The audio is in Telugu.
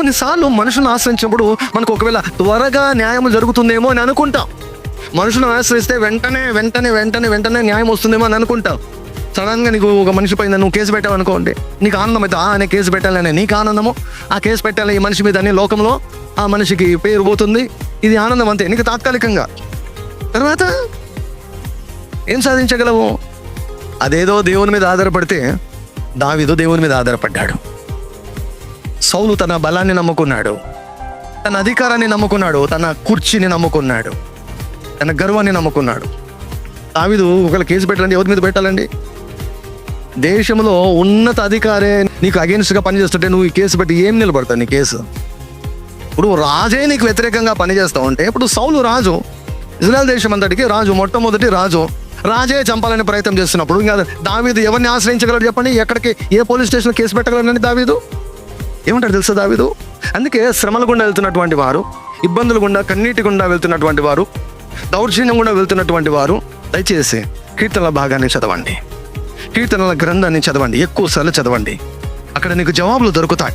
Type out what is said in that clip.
కొన్నిసార్లు మనుషులను ఆశ్రయించినప్పుడు మనకు ఒకవేళ త్వరగా న్యాయం జరుగుతుందేమో అని అనుకుంటాం. మనుషులను ఆశ్రయిస్తే వెంటనే వెంటనే వెంటనే వెంటనే న్యాయం వస్తుందేమో అని అనుకుంటాం. సడన్గా నీకు ఒక మనిషి పైన నువ్వు కేసు పెట్టావు అనుకోండి నీకు ఆనందం అయితే ఆ అనే కేసు పెట్టాలనే నీకు ఆనందము. ఆ కేసు పెట్టాలి ఈ మనిషి మీద అనే లోకంలో ఆ మనిషికి పేరు పోతుంది. ఇది ఆనందం అంతే నీకు తాత్కాలికంగా. తర్వాత ఏం సాధించగలవు? అదేదో దేవుని మీద ఆధారపడితే దావిదో దేవుని మీద ఆధారపడ్డాడు. సౌలు తన బలాన్ని నమ్ముకున్నాడు. తన అధికారాన్ని నమ్ముకున్నాడు. తన కుర్చీని నమ్ముకున్నాడు. తన గర్వాన్ని నమ్ముకున్నాడు. దావిదు ఒకవేళ కేసు పెట్టాలండి ఎవరి మీద పెట్టాలండి? దేశంలో ఉన్నత అధికారే నీకు అగేన్స్ట్గా పనిచేస్తుంటే నువ్వు ఈ కేసు పెట్టి ఏం నిలబడతావు నీ కేసు? ఇప్పుడు రాజే నీకు వ్యతిరేకంగా పనిచేస్తావు ఉంటే ఇప్పుడు సౌలు రాజు ఇజ్రాయల్ దేశం అంతటికి రాజు మొట్టమొదటి రాజు రాజే చంపాలని ప్రయత్నం చేస్తున్నప్పుడు ఇంకా దావీదు ఎవరిని ఆశ్రయించగలడు చెప్పండి? ఎక్కడికి ఏ పోలీస్ స్టేషన్ కేసు పెట్టగలరని దావీదు? ఏమంటారు తెలుసా దావిదు? అందుకే శ్రమల గుండా వెళ్తున్నటువంటి వారు ఇబ్బందుల గుండా కన్నీటి గుండా వెళ్తున్నటువంటి వారు దౌర్జన్యం గుండా వెళ్తున్నటువంటి వారు దయచేసి కీర్తనల భాగాన్ని చదవండి. కీర్తనల గ్రంథాన్ని చదవండి. ఎక్కువ సార్లు చదవండి. అక్కడ నీకు జవాబులు దొరుకుతాయి.